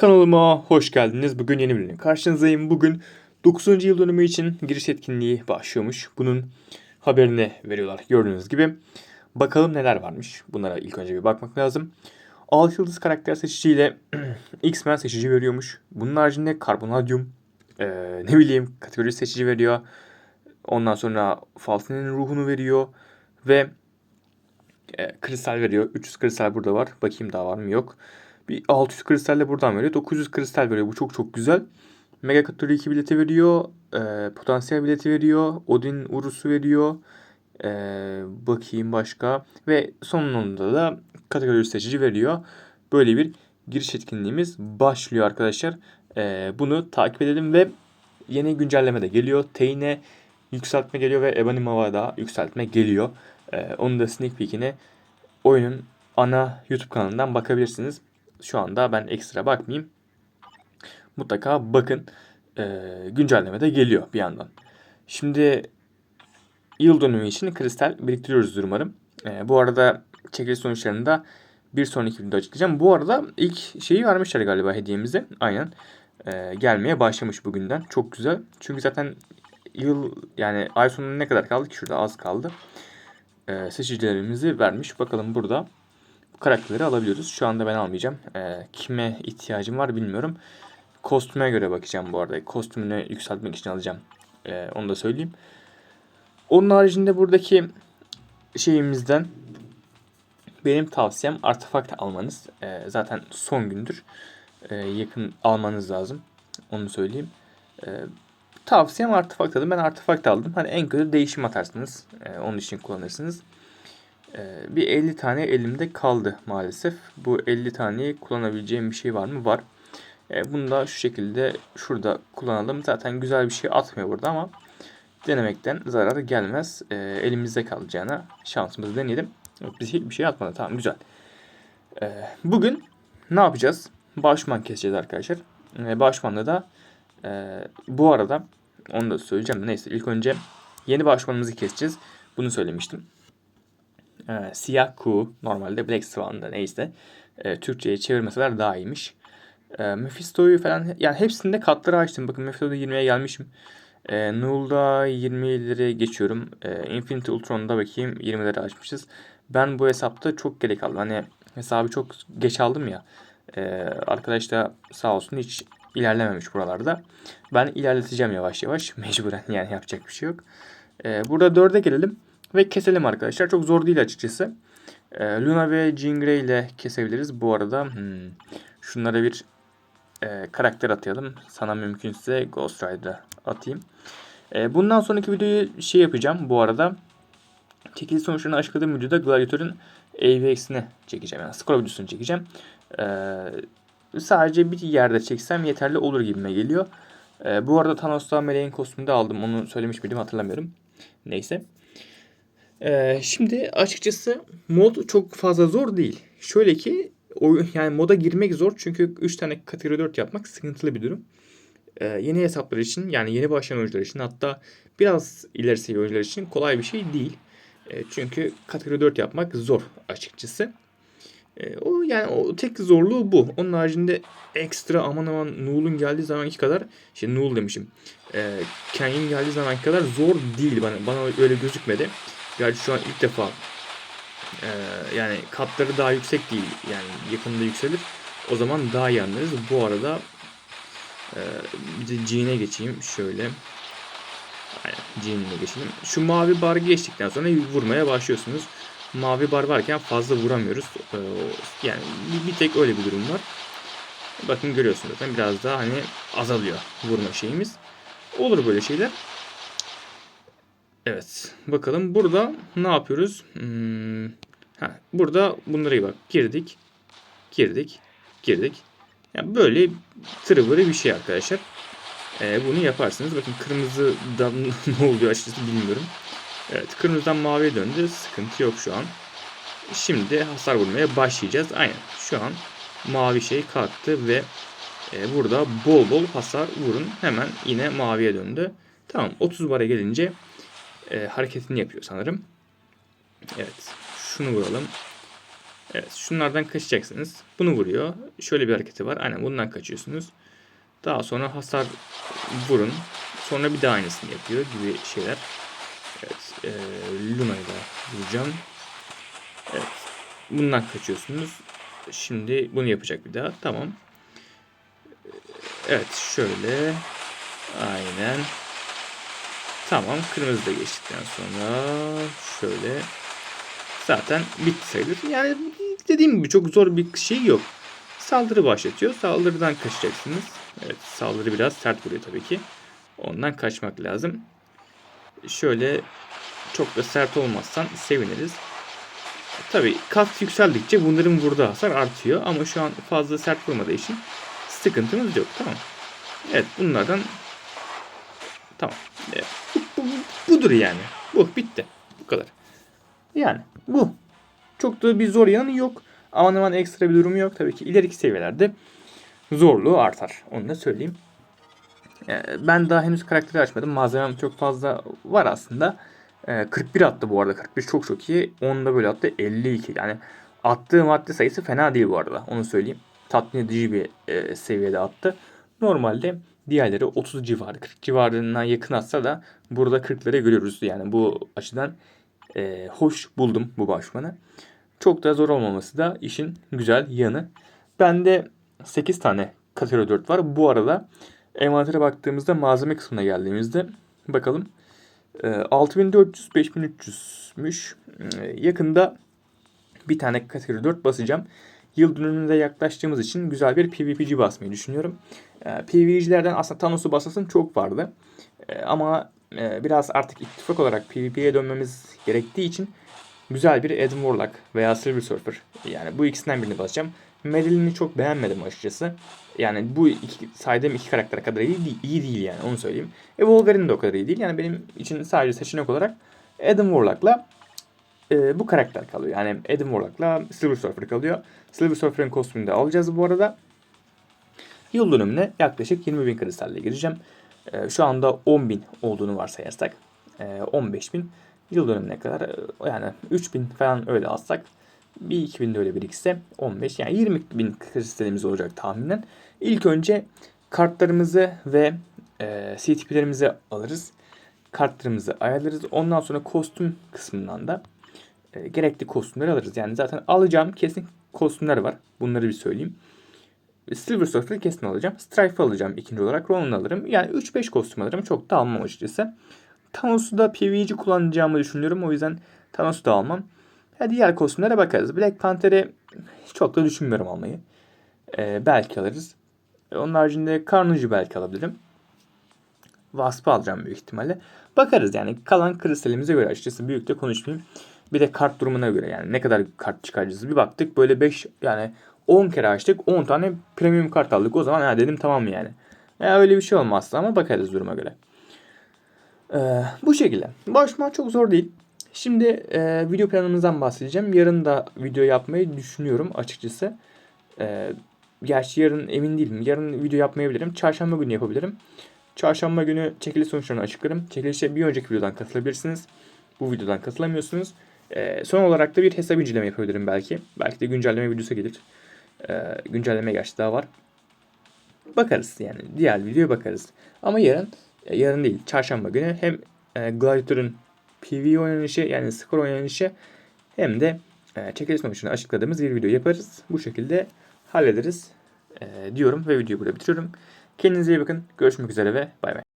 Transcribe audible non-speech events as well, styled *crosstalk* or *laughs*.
Kanalıma hoş geldiniz. Bugün yeni ürünle karşınızdayım. Bugün 9. yıl dönümü için giriş etkinliği başlıyormuş. Bunun haberini veriyorlar gördüğünüz gibi. Bakalım neler varmış. Bunlara ilk önce bir bakmak lazım. 6 yıldız karakter seçiciyle *clears throat* X-Men seçici veriyormuş. Bunun haricinde karbonadium, ee, ne bileyim kategori seçici veriyor. Ondan sonra Falcon'ın ruhunu veriyor. Ve e, kristal veriyor. 300 kristal burada var. Bakayım daha var mı? Yok. Bir 600 kristal de buradan veriyor. 900 kristal veriyor. Bu çok çok güzel. Mega Kategori 2 bileti veriyor. E, potansiyel bileti veriyor. Odin Urus'u veriyor. E, bakayım başka. Ve sonunda da kategori seçici veriyor. Böyle bir giriş etkinliğimiz başlıyor arkadaşlar. E, bunu takip edelim ve yeni güncelleme de geliyor. Teyne yükseltme geliyor ve Ebony Mava'da yükseltme geliyor. E, onun da sneak peek'ine oyunun ana YouTube kanalından bakabilirsiniz. Şu anda ben ekstra bakmayayım. Mutlaka bakın. E, güncelleme de geliyor bir yandan. Şimdi yıl dönümü için kristal biriktiriyoruz umarım. E, bu arada çekiliş sonuçlarını da bir sonraki videoda açıklayacağım. Bu arada ilk şeyi vermişler galiba hediyemize. Aynen. E, gelmeye başlamış bugünden. Çok güzel. Çünkü zaten yıl yani ay sonuna ne kadar kaldı ki şurada az kaldı. E, seçicilerimizi vermiş. Bakalım burada bu karakterleri alabiliyoruz. Şu anda ben almayacağım. E, kime ihtiyacım var bilmiyorum. Kostüme göre bakacağım bu arada. Kostümünü yükseltmek için alacağım. E, onu da söyleyeyim. Onun haricinde buradaki şeyimizden benim tavsiyem artefakt almanız. E, zaten son gündür. E, yakın almanız lazım. Onu söyleyeyim. E, tavsiyem artefakt alın. Ben artefakt aldım. Hani en kötü değişim atarsınız. E, onun için kullanırsınız. E, bir 50 tane elimde kaldı maalesef. Bu 50 taneyi kullanabileceğim bir şey var mı? Var. E, bunu da şu şekilde şurada kullanalım. Zaten güzel bir şey atmıyor burada ama denemekten zarar gelmez. E, elimizde kalacağına şansımızı deneyelim. Yok, biz hiçbir şey atmadı. Tamam güzel. Bugün ne yapacağız? Başman keseceğiz arkadaşlar. Başmanda da e, bu arada onu da söyleyeceğim. Neyse ilk önce yeni başmanımızı keseceğiz. Bunu söylemiştim. E, siyah kuğu normalde Black Swan'da neyse. E, Türkçe'ye çevirmeseler daha iyiymiş. E, Mephisto'yu falan yani hepsinde katları açtım. Bakın Mephisto'da 20'ye gelmişim. E, Null'da 20'leri geçiyorum. E, Infinity Ultron'da bakayım 20'leri açmışız. Ben bu hesapta çok gerek aldım. Hani hesabı çok geç aldım ya. E, arkadaş da sağ olsun hiç ilerlememiş buralarda. Ben ilerleteceğim yavaş yavaş. *laughs* Mecburen yani yapacak bir şey yok. E, burada 4'e gelelim ve keselim arkadaşlar. Çok zor değil açıkçası. E, Luna ve Jean Grey ile kesebiliriz. Bu arada hmm, şunlara bir e, karakter atayalım. Sana mümkünse Ghost Rider atayım. E, bundan sonraki videoyu şey yapacağım bu arada. Çekiliş sonuçlarını açıkladığım videoda Gladiator'ın AVX'ini çekeceğim. Yani skor videosunu çekeceğim. E, sadece bir yerde çeksem yeterli olur gibime geliyor. E, bu arada Thanos'ta meleğin kostümünü de aldım. Onu söylemiş miydim hatırlamıyorum. Neyse. E, şimdi açıkçası mod çok fazla zor değil. Şöyle ki oyun yani moda girmek zor çünkü 3 tane kategori 4 yapmak sıkıntılı bir durum. Ee, yeni hesaplar için yani yeni başlayan oyuncular için hatta biraz ileri seviye oyuncular için kolay bir şey değil. E, çünkü kategori 4 yapmak zor açıkçası. E, o yani o tek zorluğu bu. Onun haricinde ekstra aman aman Null'un geldiği zamanki kadar şey Null demişim. E, Kenyon geldiği zamanki kadar zor değil bana. Bana öyle gözükmedi. Gerçi şu an ilk defa ee, yani katları daha yüksek değil. Yani yakında yükselir. O zaman daha iyi anlarız. Bu arada e, bir de Jean'e geçeyim. Şöyle. Jean'e geçelim. Şu mavi bar geçtikten sonra vurmaya başlıyorsunuz. Mavi bar varken fazla vuramıyoruz. Ee, yani bir, bir tek öyle bir durum var. Bakın görüyorsunuz zaten biraz daha hani azalıyor vurma şeyimiz. Olur böyle şeyler. Evet. Bakalım burada ne yapıyoruz? Hmm. Ha, burada bunlara bak. Girdik. Girdik. Girdik. Yani böyle tırıvırı bir şey arkadaşlar. Ee, bunu yaparsınız. Bakın kırmızıdan *laughs* ne oluyor açıkçası bilmiyorum. Evet kırmızıdan maviye döndü. Sıkıntı yok şu an. Şimdi hasar vurmaya başlayacağız. Aynen şu an mavi şey kalktı ve e, burada bol bol hasar vurun. Hemen yine maviye döndü. Tamam 30 bara gelince e, hareketini yapıyor sanırım. Evet. Şunu vuralım. Evet şunlardan kaçacaksınız. Bunu vuruyor. Şöyle bir hareketi var. Aynen bundan kaçıyorsunuz. Daha sonra hasar vurun. Sonra bir daha aynısını yapıyor gibi şeyler. Evet. E, Luna'yı da vuracağım. Evet. Bundan kaçıyorsunuz. Şimdi bunu yapacak bir daha. Tamam. Evet şöyle. Aynen. Tamam. Kırmızı da geçtikten sonra şöyle. Zaten bitti sayılır. Yani dediğim gibi çok zor bir şey yok. Saldırı başlatıyor. Saldırıdan kaçacaksınız. Evet saldırı biraz sert vuruyor tabii ki. Ondan kaçmak lazım. Şöyle çok da sert olmazsan seviniriz. Tabii kat yükseldikçe bunların vurduğu hasar artıyor. Ama şu an fazla sert vurmadığı için sıkıntımız yok. Tamam. Evet bunlardan tamam. Evet, bu, bu- bu- budur yani. Bu bitti. Bu kadar. Yani bu. Çok da bir zor yanı yok. Aman aman ekstra bir durumu yok. Tabii ki ileriki seviyelerde zorluğu artar. Onu da söyleyeyim. Ee, Ben daha henüz karakteri açmadım. Malzemem çok fazla var aslında. Ee, 41 attı bu arada. 41 çok çok iyi. 10 da böyle attı 52. Yani attığı madde sayısı fena değil bu arada. Onu söyleyeyim. Tatmin edici bir e, seviyede attı. Normalde diğerleri 30 civarı, 40 civarından yakın atsa da burada 40'ları görüyoruz. Yani bu açıdan e, hoş buldum bu başmanı. Çok da zor olmaması da işin güzel yanı. Bende 8 tane kategori 4 var. Bu arada envantere baktığımızda malzeme kısmına geldiğimizde bakalım. E, 6400 5300'müş. E, yakında bir tane kategori 4 basacağım. Yıl dönümüne yaklaştığımız için güzel bir PvP'ci basmayı düşünüyorum. E, PvP'cilerden aslında Thanos'u basasın çok vardı. E, ama e, biraz artık ittifak olarak PvP'ye dönmemiz gerektiği için güzel bir Adam Warlock veya Silver Surfer. Yani bu ikisinden birini basacağım. Madeline'i çok beğenmedim açıkçası. Yani bu iki, saydığım iki karakter kadar iyi, değil- iyi değil yani onu söyleyeyim. E Wolverine de o kadar iyi değil. Yani benim için sadece seçenek olarak Adam Warlock'la e, bu karakter kalıyor. Yani Adam Warlock'la Silver Surfer kalıyor. Silver Surfer'ın kostümünü de alacağız bu arada. Yıl dönümüne yaklaşık 20 bin kristalle gireceğim. E, şu anda 10 bin olduğunu varsayarsak e, 15 bin yıl dönümüne kadar e, yani 3 bin falan öyle alsak bir 2000 de öyle birikse 15 yani 20 bin kristalimiz olacak tahminen. İlk önce kartlarımızı ve e, CTP'lerimizi alırız. Kartlarımızı ayarlarız. Ondan sonra kostüm kısmından da e, gerekli kostümleri alırız. Yani zaten alacağım kesin kostümler var. Bunları bir söyleyeyim. Silver Surfer'ı kesin alacağım. Strife alacağım ikinci olarak. Ronan'ı alırım. Yani 3-5 kostüm alırım. Çok da almam açıkçası. Thanos'u da PvE'ci kullanacağımı düşünüyorum. O yüzden Thanos'u da almam. Ya diğer kostümlere bakarız. Black Panther'i çok da düşünmüyorum almayı. Ee, belki alırız. Ee, Onun haricinde Carnage'ı belki alabilirim. Wasp'ı alacağım büyük ihtimalle. Bakarız yani kalan kristalimize göre açıkçası büyük de konuşmayayım. Bir de kart durumuna göre yani ne kadar kart çıkaracağız. Bir baktık böyle 5 yani 10 kere açtık 10 tane premium kart aldık. O zaman ha dedim tamam yani. Ya öyle bir şey olmazsa ama bakarız duruma göre. Ee, bu şekilde. Başma çok zor değil. Şimdi e, video planımızdan bahsedeceğim. Yarın da video yapmayı düşünüyorum açıkçası. E, gerçi yarın emin değilim. Yarın video yapmayabilirim. Çarşamba günü yapabilirim. Çarşamba günü çekiliş sonuçlarını açıklarım. Çekilişe bir önceki videodan katılabilirsiniz. Bu videodan katılamıyorsunuz. E, son olarak da bir hesap inceleme yapabilirim belki. Belki de güncelleme videosu gelir. E, güncelleme gerçi daha var. Bakarız yani. Diğer videoya bakarız. Ama yarın, e, yarın değil çarşamba günü hem e, Gladiator'ın PvE oynanışı yani skor oynanışı hem de e, çekiliş sonuçunu açıkladığımız bir video yaparız. Bu şekilde hallederiz e, diyorum ve videoyu burada bitiriyorum. Kendinize iyi bakın. Görüşmek üzere ve bay bay.